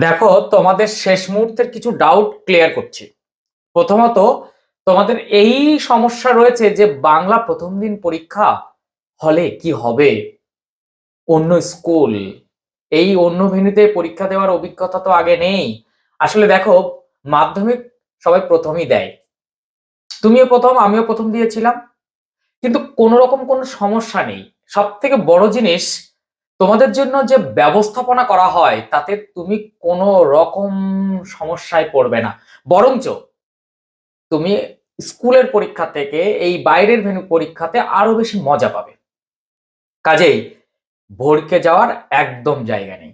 দেখো, তোমাদের শেষ মুহূর্তের কিছু ডাউট ক্লিয়ার করছি। প্রথমত, তোমাদের এই সমস্যা রয়েছে যে, বাংলা প্রথম দিন পরীক্ষা হলে কি হবে? অন্য স্কুল এই অন্য ভেন্যুতে পরীক্ষা দেওয়ার অভিজ্ঞতা তো আগে নেই। আসলে দেখো, মাধ্যমিক সবাই প্রথমই দেয়। তুমিও প্রথম, আমিও প্রথম দিয়েছিলাম। কিন্তু কোনো রকম কোনো সমস্যা নেই। সব থেকে বড় জিনিস তোমাদের জন্য যে ব্যবস্থাপনা করা হয়, তাতে তুমি কোনো রকম সমস্যায় পড়বে না। বরঞ্চ তুমি স্কুলের পরীক্ষা থেকে এই বাইরের ভেন্যু পরীক্ষাতে আরও বেশি মজা পাবে। কাজেই ভরকে যাওয়ার একদম জায়গা নেই।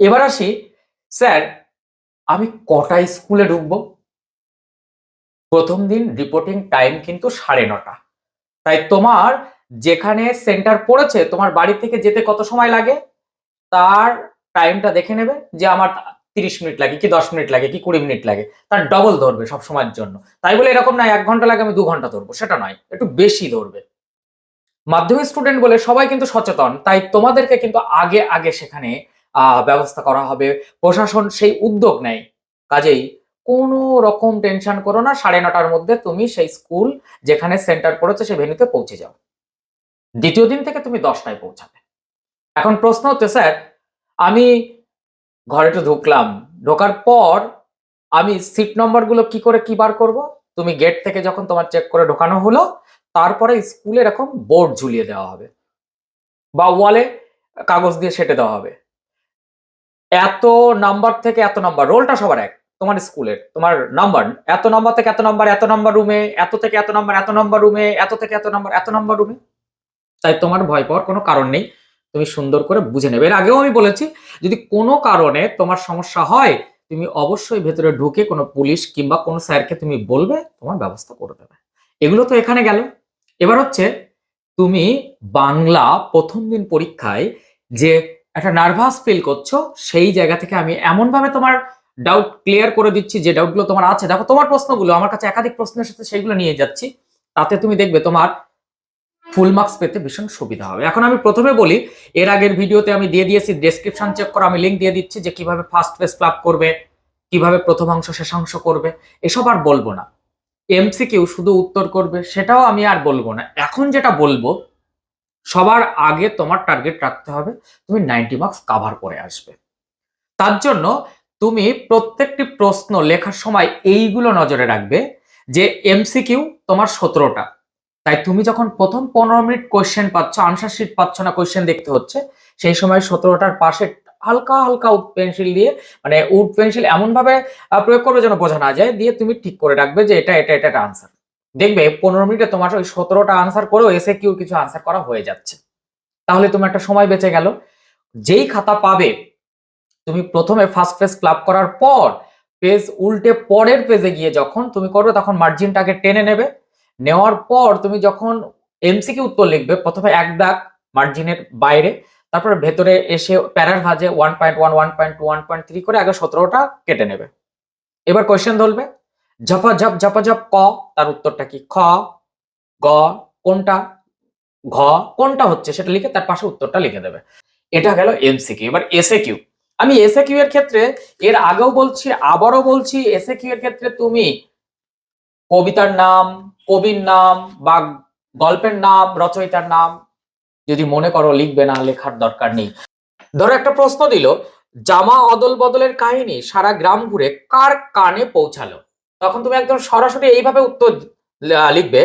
এবার আসি, স্যার, আমি কটায় স্কুলে ঢুকবো? প্রথম দিন রিপোর্টিং টাইম কিন্তু সাড়ে নটা। তাই তোমার যেখানে সেন্টার পড়েছে, তোমার বাড়ি থেকে যেতে কত সময় লাগে? তার টাইমটা দেখে নেবে যে আমার তিরিশ মিনিট লাগে, কি দশ মিনিট লাগে, কি কুড়ি মিনিট লাগে। তার ডবল ধরবে সব সময়ের জন্য। তাই বলে এরকম না এক ঘণ্টা লাগে আমি দু ঘণ্টা ধরবো, সেটা নয়, একটু বেশি ধরবে। মাধ্যমিক স্টুডেন্ট বলে সবাই কিন্তু সচেতন, তাই তোমাদেরকে কিন্তু আগে আগে সেখানে ব্যবস্থা করা হবে। প্রশাসন সেই উদ্যোগ নেয়। কাজেই কোনো রকম টেনশন করো না, সাড়ে নটার মধ্যে তুমি সেই স্কুল যেখানে সেন্টার পড়েছে সেই ভেন্যুতে পৌঁছে যাও। দ্বিতীয় দিন থেকে তুমি দশটায় পৌঁছাবে। এখন প্রশ্ন হচ্ছে, স্যার, আমি ঘরে তো ঢুকলাম, ঢোকার পর আমি সিট নম্বরগুলো কি করে কি বার করব? তুমি গেট থেকে যখন তোমার চেক করে ঢোকানো হলো, তারপরে স্কুলে এরকম বোর্ড ঝুলিয়ে দেওয়া হবে বা ওয়ালে কাগজ দিয়ে সেটে দেওয়া হবে। এত নাম্বার থেকে এত নাম্বার রোলটা সবার এক, তোমার স্কুলের তোমার নাম্বার এত নাম্বার থেকে এত নাম্বার এত নাম্বার রুমে এত থেকে এত নাম্বার এত নাম্বার রুমে এত থেকে এত নাম্বার এত নাম্বার রুমে তাই তোমার ভয় পাওয়ার কোনো কারণ নেই। তুমি সুন্দর করে বুঝে নেবে। এর আগেও আমি বলেছি, যদি কোনো কারণে তোমার সমস্যা হয়, তুমি অবশ্যই ভেতরে ঢুকে কোনো পুলিশ কিংবা কোনো স্যারকে তুমি বলবে, তোমার ব্যবস্থা করে দেবে। এগুলো তো এখানে গেল। এবার হচ্ছে, তুমি বাংলা প্রথম দিন পরীক্ষায় যে একটা নার্ভাস ফিল করছ, সেই জায়গা থেকে আমি এমনভাবে তোমার ডাউট ক্লিয়ার করে দিচ্ছি, যে ডাউটগুলো তোমার আছে। দেখো, তোমার প্রশ্নগুলো, আমার কাছে একাধিক প্রশ্নের সাথে সেইগুলো নিয়ে যাচ্ছি। তাতে তুমি দেখবে তোমার ফুল মার্কস পেতে ভীষণ সুবিধা হবে। এখন আমি প্রথমে বলি, এর আগের ভিডিওতে আমি দিয়ে দিয়েছি ডেসক্রিপশন চেক করে আমি লিঙ্ক দিয়ে দিচ্ছি যে কীভাবে ফার্স্ট পেজ ফ্লাপ করবে, কীভাবে প্রথমাংশ শেষাংশ করবে, এসব আর বলব না। এমসি এমসিকিউ শুধু উত্তর করবে, সেটাও আমি আর বলব না। এখন যেটা বলব, সবার আগে তোমার টার্গেট রাখতে হবে, তুমি নাইনটি মার্কস কাভার করে আসবে। তার জন্য তুমি প্রত্যেকটি প্রশ্ন লেখার সময় এইগুলো নজরে রাখবে যে এমসিকিউ তোমার সতেরোটা তাই তুমি যখন প্রথম পনেরো মিনিট কোয়েশ্চেন পাচ্ছ আনসার শিট পাচ্ছ না কোয়েশ্চেন দেখতে হচ্ছে, সেই সময় সতেরোটার পাশে হালকা হালকা উড পেন্সিল দিয়ে মানে উড পেন্সিল এমন ভাবে প্রয়োগ করবে যেন বোঝা না যায়, দিয়ে তুমি ঠিক করে রাখবে যে এটা এটা এটা আনসার দেখবে পনেরো মিনিটে তোমার ওই সতেরোটা আনসার করেও এসে কিউ কিছু আনসার করা হয়ে যাচ্ছে। তাহলে তোমার একটা সময় বেঁচে গেল। যেই খাতা পাবে, তুমি প্রথমে ফার্স্ট পেজ ক্লাব করার পর পেজ উল্টে পরের পেজে গিয়ে যখন তুমি করবে, তখন মার্জিনটাকে টেনে নেবে। নেওয়ার পর তুমি যখন এমসিকিউ উত্তর লিখবে, প্রথমে এক দাগ মার্জিনের বাইরে, তারপর ভেতরে এসে প্যারার ভাজে one point one one point one point three করে আগে সতেরোটা কেটে নেবে। এবার কোয়েশ্চেন ধরবে ঝপা ঝপ ঝপা ঝপ ক, তার উত্তরটা কি? খ, গ, কোনটা? ঘ, কোনটা হচ্ছে? সেটা লিখে তার পাশে উত্তরটা লিখে দেবে। এটা গেল এমসিকিউ এবার এসএ কিউ আমি এসএ কিউ এর ক্ষেত্রে, এর আগেও বলছি, আবারও বলছি এসএ কিউ এর ক্ষেত্রে তুমি কবিতার নাম কবির নাম বা গল্পের নাম, রচয়িতার নাম যদি মনে করো লিখবে না, লেখার দরকার নেই। ধরো একটা প্রশ্ন দিল, জামা অদল বদলের কাহিনী সারা গ্রাম ঘুরে কার কানে পৌঁছালো? তখন তুমি একদম সরাসরি এইভাবে উত্তর লিখবে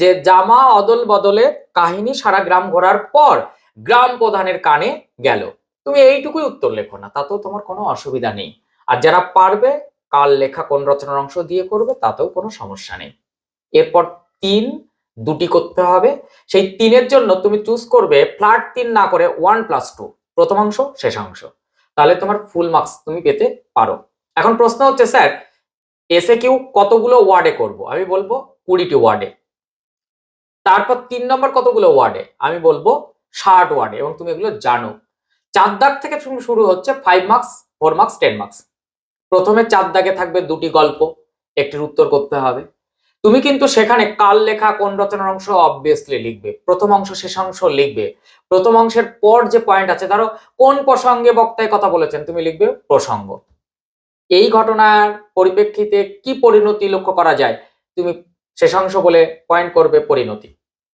যে জামা অদল বদলের কাহিনী সারা গ্রাম ঘোরার পর গ্রাম প্রধানের কানে গেল। তুমি এইটুকুই উত্তর লেখো না, তাতেও তোমার কোনো অসুবিধা নেই। আর যারা পারবে, কার লেখা কোন রচনার অংশ দিয়ে করবে, তাতেও কোনো সমস্যা নেই। এরপর তিন দুটি করতে হবে। সেই তিনের জন্য তুমি চুজ করবে ফ্ল্যাট তিন না করে ওয়ান প্লাস টু প্রথমাংশ শেষাংশ তাহলে তোমার ফুল মার্কস তুমি পেতে পারো। এখন প্রশ্ন হচ্ছে, স্যার এসে কিউ কতগুলো ওয়ার্ডে করব? আমি বলব কুড়িটি ওয়ার্ডে তারপর তিন নম্বর কতগুলো ওয়ার্ডে আমি বলব ষাট ওয়ার্ডে এবং তুমি এগুলো জানো। চার দাগ থেকে শুরু হচ্ছে five marks four marks ten marks প্রথমে চার দাগে থাকবে দুটি গল্প, একটির উত্তর করতে হবে। তুমি কিন্তু সেখানে কাল লেখা কোন রচনার অংশ অবভিয়াসলি লিখবে। প্রথম অংশ শেষাংশ লিখবে। প্রথম অংশের পর যে পয়েন্ট আছে, ধরো কোন প্রসঙ্গে বক্তায় কথা বলেছেন, তুমি লিখবে প্রসঙ্গ। এই ঘটনার পরিপ্রেক্ষিতে কি পরিণতি লক্ষ্য করা যায়? তুমি শেষাংশ বলে পয়েন্ট করবে পরিণতি।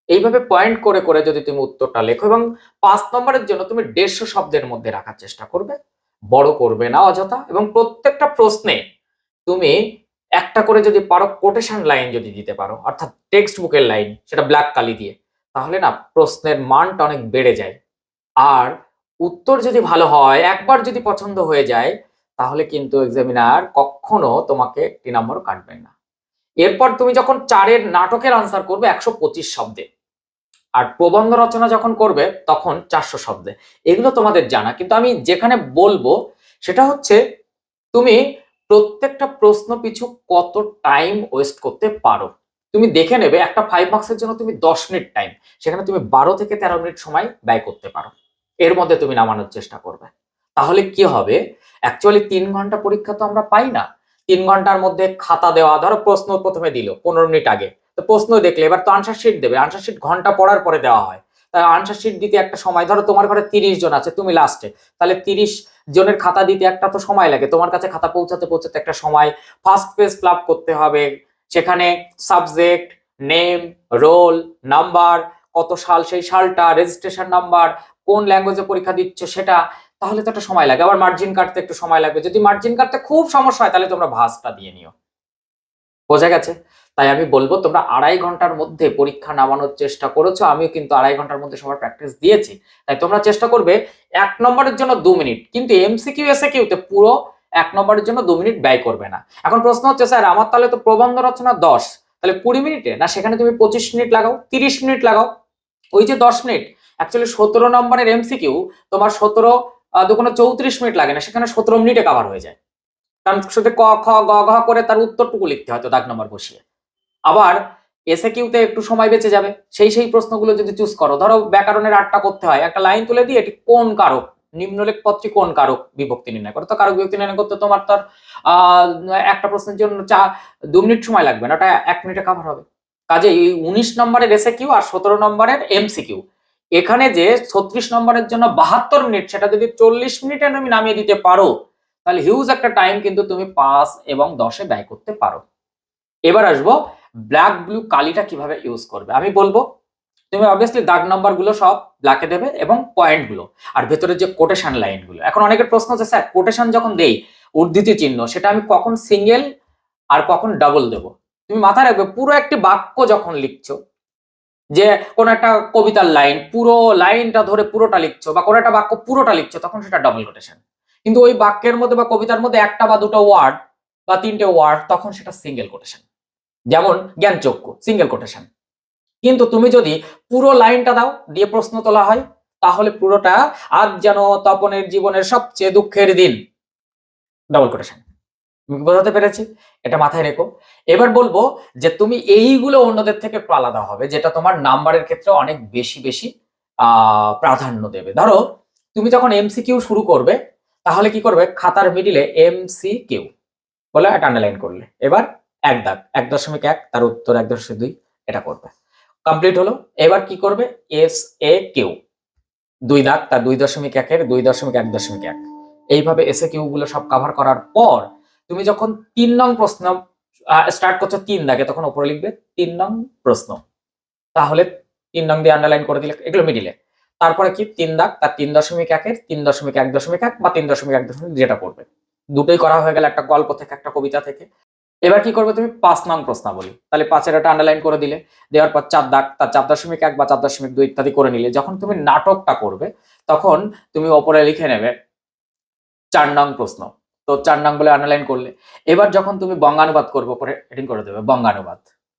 এইভাবে পয়েন্ট করে করে যদি তুমি উত্তরটা লেখো এবং পাঁচ নম্বরের জন্য তুমি দেড়শো শব্দের মধ্যে রাখার চেষ্টা করবে। বড় করবে না অযথা এবং প্রত্যেকটা প্রশ্নে তুমি একটা করে যদি পারো কোটেশন লাইন যদি দিতে পারো, অর্থাৎ টেক্সট বুকের লাইন সেটা ব্ল্যাক কালি দিয়ে, তাহলে না প্রশ্নের মানটা অনেক বেড়ে যায়। আর উত্তর যদি ভালো হয়, একবার যদি পছন্দ হয়ে যায়, তাহলে কিন্তু এক্সামিনার কখনো তোমাকে একটি নম্বর কাটবেন না। এরপর তুমি যখন চারের নাটকের আনসার করবে, একশো পঁচিশ শব্দে, আর প্রবন্ধ রচনা যখন করবে, তখন চারশো শব্দে। এগুলো তোমাদের জানা। কিন্তু আমি যেখানে বলব, সেটা হচ্ছে, তুমি প্রত্যেকটা প্রশ্ন পিছু কত টাইম ওয়েস্ট করতে পারো? তুমি দেখে নেবে একটা ফাইভ মার্কসের জন্য তুমি দশ মিনিট টাইম সেখানে তুমি বারো থেকে তেরো মিনিট সময় ব্যয় করতে পারো। এর মধ্যে তুমি নামানোর চেষ্টা করবে। তাহলে কি হবে? অ্যাকচুয়ালি তিন ঘণ্টা পরীক্ষা তো আমরা পাই না। তিন ঘণ্টার মধ্যে খাতা দেওয়া, ধরো প্রশ্ন প্রথমে দিল পনেরো মিনিট আগে, তো প্রশ্ন দেখলে, এবার তো আনসার শিট দেবে আনসার শিট ঘণ্টা পড়ার পরে দেওয়া হয়। তাই আনসার শিট দিতে একটা সময়, ধরো তোমার ঘরে তিরিশ জন আছে, তুমি লাস্টে তাহলে তিরিশ জনের খাতা দিতে একটা তো সময় লাগে। তোমার কাছে খাতা পৌঁছাতে পৌঁছাতে একটা সময়। ফার্স্ট পেজ ফ্লাপ করতে হবে। সেখানে সাবজেক্ট নেম রোল নাম্বার কত সাল সেই সালটা রেজিস্ট্রেশন নাম্বার কোন ল্যাঙ্গুয়েজে পরীক্ষা দিচ্ছ সেটা, তাহলে তো একটা সময় লাগে। আবার মার্জিন কাটতে একটু সময় লাগবে। যদি মার্জিন কাটতে খুব সমস্যা হয়, তাহলে তোমরা ভাসটা দিয়ে নিও। বোঝা গেছে? তাই আমি বলব, তোমরা আড়াই ঘণ্টার মধ্যে পরীক্ষা নামানোর চেষ্টা করেছ, আমিও কিন্তু আড়াই ঘণ্টার মধ্যে সবার প্র্যাকটিস দিয়েছি। তাই তোমরা চেষ্টা করবে, এক নম্বরের জন্য দু মিনিট। কিন্তু এমসিকিউ এসে কিউতে পুরো এক নম্বরের জন্য দু মিনিট ব্যয় করবে না। এখন প্রশ্ন হচ্ছে, স্যার, আমার তাহলে তো প্রবন্ধ রচনা দশ। তাহলে কুড়ি মিনিটে? না, সেখানে তুমি পঁচিশ মিনিট লাগাও, তিরিশ মিনিট লাগাও। ওই যে দশ মিনিট অ্যাকচুয়ালি সতেরো নম্বরের এমসিকিউ তোমার সতেরো দুগুণে চৌত্রিশ মিনিট লাগে না, সেখানে সতেরো মিনিটে কাভার হয়ে যায়। কারণ শুধু ক, খ, গ, ঘ করে তার উত্তরটুকু লিখতে হয়তো দাগ নম্বর বসিয়ে। আবার এসে কিউতে একটু সময় বেঁচে যাবে। সেই সেই প্রশ্নগুলো যদি চুজ করো, ধরো ব্যাকরণের আটটা করতে হয়, একটা লাইন তুলে দিয়ে এটি কোন কারক? নিম্নলেখ পত্রী কোন কারক? বিভক্তি নির্ণয় করো। তো কারক বিভক্তি নির্ণয় করতে তোমার আহ, একটা প্রশ্নের জন্য চা, দু মিনিট সময় লাগবে না, ওটা এক মিনিটে কাভার হবে। কাজে এই উনিশ নম্বরের এসে কিউ আর সতেরো নম্বরের এমসি কিউ এখানে যে ছত্রিশ নম্বরের জন্য বাহাত্তর মিনিট, সেটা যদি চল্লিশ মিনিটে তুমি নামিয়ে দিতে পারো, তাহলে হিউজ একটা টাইম কিন্তু তুমি পাঁচ এবং দশে ব্যয় করতে পারো। এবার আসব ব্ল্যাক ব্লু কালিটা কীভাবে ইউজ করবে? আমি বলব, তুমি অবভিয়াসলি দাগ নাম্বারগুলো সব ব্ল্যাকে দেবে এবং পয়েন্টগুলো, আর ভেতরে যে কোটেশন লাইনগুলো। এখন অনেকের প্রশ্ন হচ্ছে স্যার কোটেশন যখন দেই উদ্ধৃতি চিহ্ন, সেটা আমি কখন সিঙ্গেল আর কখন ডাবল দেব? তুমি মাথায় রাখবে, পুরো একটি বাক্য যখন লিখছো, যে কোন একটা কবিতার লাইন পুরো লাইনটা ধরে পুরোটা লিখছো বা কোন একটা বাক্য পুরোটা লিখছো, তখন সেটা ডাবল কোটেশন কিন্তু ওই বাক্যের মধ্যে বা কবিতার মধ্যে একটা বা দুটো ওয়ার্ড বা তিনটে ওয়ার্ড তখন সেটা সিঙ্গেল কোটেশন যেমন জ্ঞান জ্ঞানচক্ষু সিঙ্গেল কোটেশন কিন্তু তুমি যদি পুরো লাইনটা দাও, দিয়ে প্রশ্ন তোলা হয়, তাহলে পুরোটা আজ যেন তপনের জীবনের সবচেয়ে দুঃখের দিন। ডাবল কোটেশন বোঝাতে পেরেছি? এটা মাথায় রেখো। এবার বলব যে তুমি এইগুলো অন্যদের থেকে আলাদা হবে, যেটা তোমার নাম্বারের ক্ষেত্রে অনেক বেশি বেশি প্রাধান্য দেবে। ধরো, তুমি যখন এমসিকিউ শুরু করবে, তাহলে কি করবে? খাতার মিডিলে এমসি কিউ বলে এটা আন্ডারলাইন করলে। এবার এক দাগ, এক দশমিক এক, তার উত্তর এক দশমিক দুই, এটা করবে। কমপ্লিট হলো, এবার কি করবে? এস এ কিউ দুই দাগ, তার দুই দশমিক একের, দুই দশমিক এক দশমিক এক। এইভাবে এসে কিউ গুলো সব কভার করার পর, তুমি যখন তিন নং প্রশ্ন স্টার্ট করছ তিন দাগে, তখন উপরে লিখবে তিন নং প্রশ্ন। তাহলে তিন নং দিয়ে আন্ডারলাইন করে দিলে, এগুলো মিডিলে তারপরে কি? তিন দাগ, তার তিন দশমিক একের, তিন দশমিক এক দশমিক এক বা তিন দশমিক এক দশমিক যেটা করবে। দুটোই করা হয়ে গেল একটা গল্প থেকে, একটা কবিতা থেকে। এবার কি করবে তুমি? পাঁচ নং প্রশ্নাবলী। তাহলে পাঁচের একটা আন্ডারলাইন করে দিলে। দেওয়ার পর চার দাগ, তার চার দশমিক এক বা চার দশমিক দুই ইত্যাদি করে নিলে, যখন তুমি নাটকটা করবে, তখন তুমি ওপরে লিখে নেবে চার নং প্রশ্ন। তো চার নং বলে আন্ডারলাইন করলে। এবার যখন তুমি বঙ্গানুবাদ করবে পরে হেডিং করে দেবে, বঙ্গানুবাদ।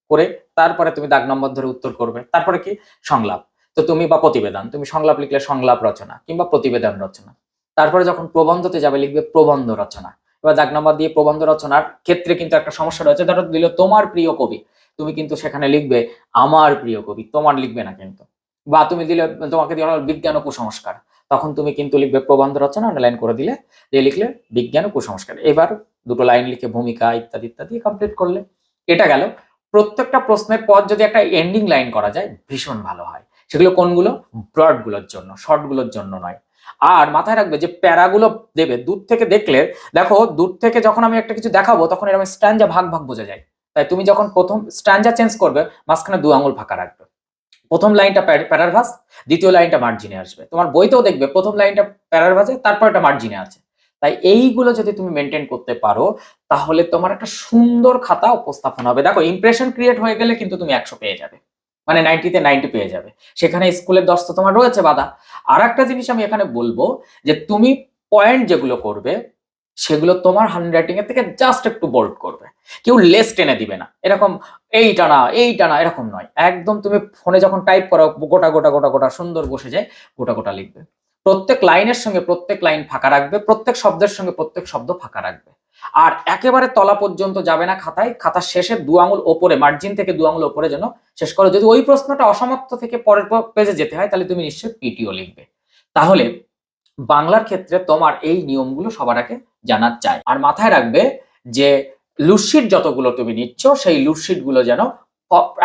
করে তারপরে তুমি দাগ নম্বর ধরে উত্তর করবে। তারপরে কি? সংলাপ। তো তুমি বা প্রতিবেদন, তুমি সংলাপ লিখলে সংলাপ রচনা কিংবা প্রতিবেদন রচনা। তারপরে যখন প্রবন্ধতে যাবে, লিখবে প্রবন্ধ রচনা। দাগ নম্বর দিয়ে প্রবন্ধ রচনার ক্ষেত্রে কিন্তু একটা সমস্যা রয়েছে ধরো দিল তোমার প্রিয় কবি। তুমি কিন্তু সেখানে লিখবে, আমার প্রিয় কবি তোমার লিখবে না কিন্তু। বা তুমি দিলে, তোমাকে দিয়ে বিজ্ঞান ও কুসংস্কার। তখন তুমি কিন্তু লিখবে প্রবন্ধ রচনা আন্ডারলাইন করে দিলে, দিয়ে লিখলে বিজ্ঞান ও কুসংস্কার। এবার দুটো লাইন লিখে ভূমিকা, ইত্যাদি ইত্যাদি কমপ্লিট করলে এটা গেল। প্রত্যেকটা প্রশ্নের পর যদি একটা এন্ডিং লাইন করা যায়, ভীষণ ভালো হয়। সেগুলো কোনগুলো? ব্রডগুলোর জন্য শর্টগুলোর জন্য নয়। আর মাথায় রাখবে যে প্যারাগুলো দেবে, দূর থেকে দেখলে, দেখো দূর থেকে যখন আমি একটা কিছু দেখাবো, তখন এরকম স্ট্যান্ডা ভাগ ভাগ বোঝা যায়। তাই তুমি যখন প্রথম স্ট্যান্ডা চেঞ্জ করবে, মাঝখানে দু আঙুল ফাঁকা রাখবে। প্রথম লাইনটা প্যারার ভাস দ্বিতীয় লাইনটা মার্জিনে আসবে। তোমার বইতেও দেখবে, প্রথম লাইনটা প্যারার ভাসে তারপর একটা মার্জিনে আছে। তাই এইগুলো যদি তুমি মেনটেন করতে পারো, তাহলে তোমার একটা সুন্দর খাতা উপস্থাপন হবে। দেখো ইমপ্রেশন ক্রিয়েট হয়ে গেলে কিন্তু তুমি একশো পেয়ে যাবে। মানে নাইনটিতে নাইনটি পেয়ে যাবে। সেখানে স্কুলের দশ তো তোমার রয়েছে বাধা। আর একটা জিনিস আমি এখানে বলব যে তুমি পয়েন্ট যেগুলো করবে, সেগুলো তোমার হ্যান্ড রাইটিং এর থেকে জাস্ট একটু বোল্ড করবে। কেউ লেস টেনে দিবে না। এরকম এই টানা এই টানা এরকম নয়। একদম তুমি ফোনে যখন টাইপ করো, গোটা গোটা গোটা গোটা, সুন্দর বসে যায়, গোটা গোটা লিখবে। প্রত্যেক লাইনের সঙ্গে প্রত্যেক লাইন ফাঁকা রাখবে, প্রত্যেক শব্দের সঙ্গে প্রত্যেক শব্দ ফাঁকা রাখবে। আর একেবারে তলা পর্যন্ত যাবে না খাতায়। খাতার শেষে দু আঙুল ওপরে মার্জিন থেকে দু আঙুল ওপরে যেন শেষ করো। যদি ওই প্রশ্নটা অসমাপ্ত থেকে পরের পেজে যেতে হয়, তাহলে তুমি নিশ্চয়ই পিটিও লিখবে। তাহলে বাংলার ক্ষেত্রে তোমার এই নিয়মগুলো সবার আগে জানার চাই। আর মাথায় রাখবে যে লুটশিট যতগুলো তুমি নিচ্ছ, সেই লুটশিটগুলো যেন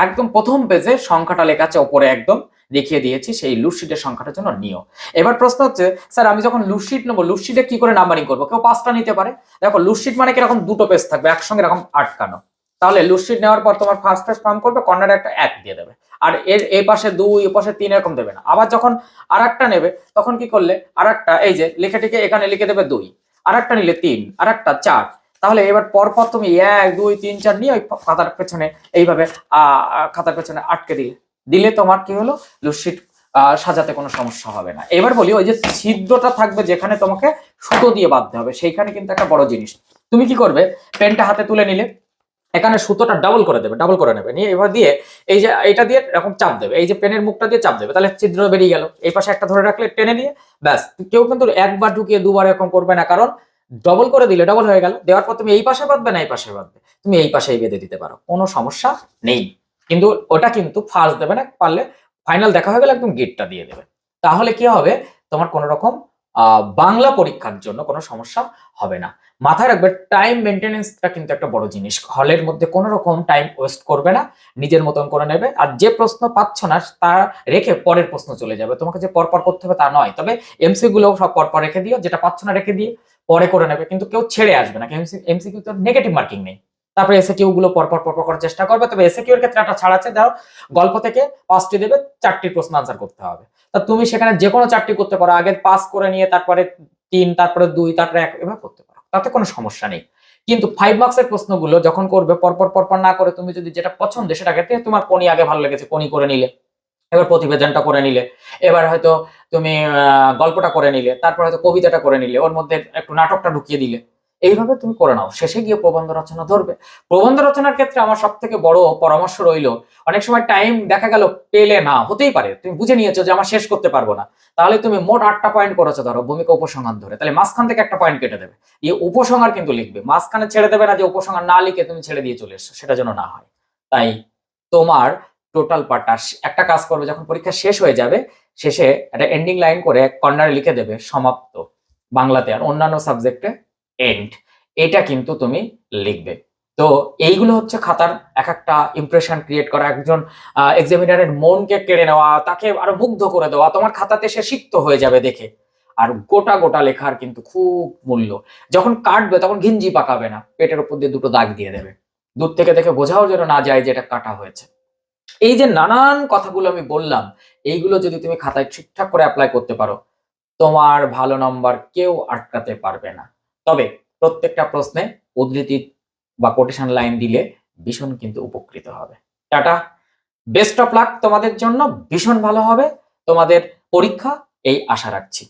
একদম প্রথম পেজে সংখ্যাটা লেখা আছে, ওপরে একদম। দেখিয়ে দিয়েছি, সেই লুটশিটের সংখ্যাটা জন্য নিও। এবার প্রশ্ন হচ্ছে, স্যার, আমি যখন লুটশিট নেব লুটশিটে কি করে নাম্বারিং করব? কেউ পাঁচটা নিতে পারে। দেখো লুটশিট মানে কীরকম দুটো পেজ থাকবে, একসঙ্গে এরকম আটকানো। তাহলে লুটশিট নেওয়ার পর তোমার ফার্স্ট পেজ ফর্ম করবে কর্নারে একটা এক দিয়ে দেবে। আর এর এই পাশে দুই, এ পাশে তিন এরকম দেবে না। আবার যখন আর একটা নেবে, তখন কি করলে আর একটা এই যে লেখাটিকে এখানে লিখে দেবে দুই। আর একটা নিলে তিন আর একটা চার। তাহলে এবার পরপর তুমি এক, দুই, তিন, চার নিয়ে ওই খাতার পেছনে, এইভাবে খাতার পেছনে আটকে দিলে। দিলে তোমার কি হলো? লুটশিট সাজাতে কোনো সমস্যা হবে না। এবার বলি, ওই যে ছিদ্রটা থাকবে যেখানে তোমাকে সুতো দিয়ে বাঁধতে হবে, সেইখানে কিন্তু একটা বড় জিনিস। তুমি কি করবে? পেনটা হাতে তুলে নিলে, এখানে সুতোটা ডাবল করে দেবে ডাবল করে নেবে। নিয়ে এবার দিয়ে এই যে এটা দিয়ে এরকম চাপ দেবে, এই যে পেনের মুখটা দিয়ে চাপ দেবে, তাহলে ছিদ্র বেরিয়ে গেল। এই পাশে একটা ধরে রাখলে টেনে নিয়ে, ব্যাস। কেউ কিন্তু একবার ঢুকিয়ে দুবার এরকম করবে না, কারণ ডবল করে দিলে ডবল হয়ে গেল। দেওয়ার পর তুমি এই পাশে বাঁধবে না, এই পাশে বাঁধবে। তুমি এই পাশেই বেঁধে দিতে পারো, কোনো সমস্যা নেই। কিন্তু ওটা কিন্তু ফার্স্ট দেবে না, পারলে ফাইনাল দেখা হয়ে গেলে একদম গেটটা দিয়ে দেবে। তাহলে কি হবে? তোমার কোনো রকম বাংলা পরীক্ষার জন্য কোনো সমস্যা হবে না। মাথায় রাখবে টাইম মেনটেনেন্সটা কিন্তু একটা বড় জিনিস। হলের মধ্যে কোনো রকম টাইম ওয়েস্ট করবে না, নিজের মতন করে নেবে। আর যে প্রশ্ন পাচ্ছ না, তা রেখে পরের প্রশ্ন চলে যাবে। তোমাকে যে পরপর করতে হবে তা নয়। তবে এমসি গুলো সব পরপর রেখে দিও, যেটা পাচ্ছ না রেখে দিয়ে পরে করে নেবে। কিন্তু কেউ ছেড়ে আসবে না। এমসি কিউ তো নেগেটিভ মার্কিং নেই। তারপরে এসে কিউ গুলো পরপর পরপর করার চেষ্টা করবে। তবে এসে কিউ এর ক্ষেত্রে একটা ছাড় আছে ধরো গল্প থেকে পাঁচটি দেবে, চারটি প্রশ্ন আনসার করতে হবে। তা তুমি সেখানে যে কোনো চারটি করতে পারো, আগে পাস করে নিয়ে তারপরে তিন, তারপরে দুই, তারপরে এক, এভাবে করতে পারো। তাতে কোনো সমস্যা নেই। কিন্তু ফাইভ মার্কসের প্রশ্নগুলো যখন করবে পরপর পরপর না করে তুমি যদি যেটা পছন্দ, সেটা তে তোমার কোনি আগে ভালো লেগেছে কোনি করে নিলে। এবার প্রতিবেদনটা করে নিলে। এবার হয়তো তুমি গল্পটা করে নিলে, তারপর হয়তো কবিতাটা করে নিলে। ওর মধ্যে একটু নাটকটা ঢুকিয়ে দিলে। এইভাবে তুমি করে নাও। শেষে গিয়ে প্রবন্ধ রচনা ধরবে। প্রবন্ধ রচনার ক্ষেত্রে আমার সব থেকে বড় পরামর্শ রইল, অনেক সময় টাইম দেখা গেল পেলে না, হতেই পারে। তুমি বুঝে নিয়েছো যে আমার শেষ করতে পারব না। তাহলে তুমি মোট আটটা পয়েন্ট করেছ, ধরো, ভূমিকা উপসংহার ধরে। তাহলে মাঝখান থেকে একটা পয়েন্ট কেটে দেবে। এই উপসংহার কিন্তু লিখবে। মাঝখানে ছেড়ে দেবে না যে উপসংহার না লিখে তুমি ছেড়ে দিয়ে চলে এসছো, সেটা যেন না হয়। তাই তোমার টোটাল পার্টটা একটা কাজ করবে, যখন পরীক্ষা শেষ হয়ে যাবে, শেষে একটা এন্ডিং লাইন করে কর্নারে লিখে দেবে, সমাপ্ত। বাংলাতে আর অন্যান্য সাবজেক্টে এন্ড এটা কিন্তু তুমি লিখবে। তো এইগুলো হচ্ছে খাতার এক একটা ইমপ্রেশন ক্রিয়েট করা। একজন এক্সামিনারের মনকে কেড়ে নেওয়া, তাকে আরও মুগ্ধ করে দেওয়া, তোমার খাতাতে সে সিক্ত হয়ে যাবে দেখে। আর গোটা গোটা লেখার কিন্তু খুব মূল্য। যখন কাটবে তখন ঘিঞ্জি পাকাবে না। পেটের উপর দিয়ে দুটো দাগ দিয়ে দেবে। দূর থেকে দেখে বোঝাও যেন না যায় যে এটা কাটা হয়েছে। এই যে নানান কথাগুলো আমি বললাম, এইগুলো যদি তুমি খাতায় ঠিকঠাক করে অ্যাপ্লাই করতে পারো, তোমার ভালো নম্বর কেউ আটকাতে পারবে না। তবে প্রত্যেকটা প্রশ্নে উদ্ধৃতি বা কোটেশন লাইন দিলে ভীষণ কিন্তু উপকৃত হবে। টাটা। বেস্ট অফ লাক তোমাদের জন্য, ভীষণ ভালো হবে। তোমাদের পরীক্ষা, এই আশা রাখছি।